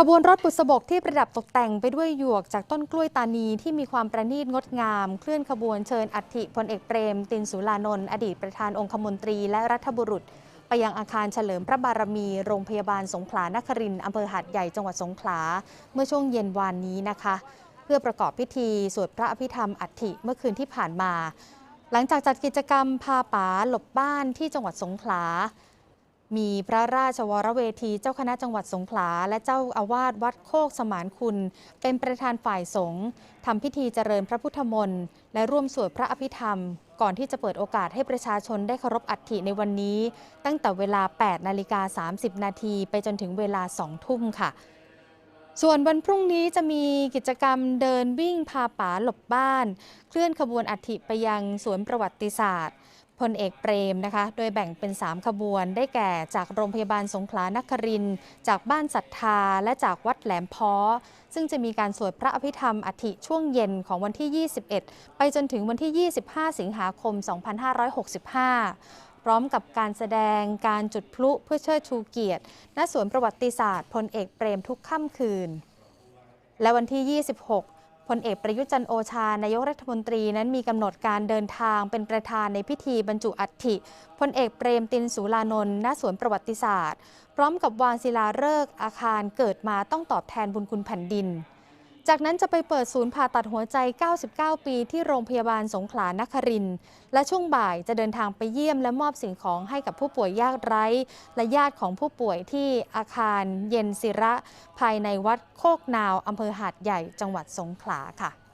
ขบวนรถบุษบกที่ประดับตกแต่งไปด้วยหยวกจากต้นกล้วยตานีที่มีความประณีตงดงาม เคลื่อนขบวนเชิญอัฐิพลเอกเปรม ตินสุรานนท์อดีตประธานองคมนตรีและรัฐบุรุษ ไปยังอาคารเฉลิมพระบารมี โรงพยาบาลสงขลานครินทร์อำเภอหาดใหญ่จังหวัดสงขลา เมื่อช่วงเย็นวานนี้นะคะ เพื่อประกอบพิธีสวดพระอภิธรรมอัฐิเมื่อคืนที่ผ่านมา หลังจากจัดกิจกรรมพาป๋าหลบบ้านที่จังหวัดสงขลา มีพระราชวรเวทีเจ้าคณะจังหวัดสงขลา และเจ้าอาวาสวัดโคกสมานคุณ เป็นประธานฝ่ายสงฆ์ทำพิธีเจริญพระพุทธมนต์และร่วมสวดพระอภิธรรม ก่อนที่จะเปิดโอกาสให้ประชาชนได้เคารพอัฐิในวันนี้ ตั้งแต่เวลา 8 นาฬิกา 30 นาทีไปจนถึงเวลา 2 ทุ่มค่ะ ส่วนวันพรุ่งนี้จะมีกิจกรรมเดินวิ่งพาป๋าหลบบ้าน เคลื่อนขบวนอัฐิไปยังสวนประวัติศาสตร์ พลเอกเปรมนะคะ โดยแบ่งเป็น 3 ขบวน ได้แก่จากโรงพยาบาลสงขลานครินทร์จากบ้านศรัทธา และจากวัดแหลมพอซึ่งจะมีการสวดพระอภิธรรมอัฐิช่วงเย็นของวันที่ 21 ไปจนถึงวันที่ 25 สิงหาคม 2565 พร้อมกับการแสดงการจุดพลุเพื่อเชิดชูเกียรติ ณ สวนประวัติศาสตร์พลเอกเปรมทุกค่ำคืน และวันที่ 26 พลเอกประยุจันโอชานายกรัฐมนตรีนั้นมีกำหนดการเดินทางเป็นประธานในพิธีบรรจุอัฐิพลเอกเปรมตินสุรานนท์ณสวนประวัติศาสตร์ พร้อมกับวางศิลาฤกษ์อาคารเกิดมาต้องตอบแทนบุญคุณแผ่นดิน จากนั้นจะไปเปิดศูนย์ผ่าตัดหัวใจ 99 ปีที่โรงพยาบาลสงขลานครินและช่วงบ่ายจะเดินทางไปเยี่ยมและมอบสิ่งของให้กับผู้ป่วยยากไร้ และญาติของผู้ป่วยที่อาคารเย็นศิระ ภายในวัดโคกนาวอำเภอหาดใหญ่จังหวัดสงขลาค่ะ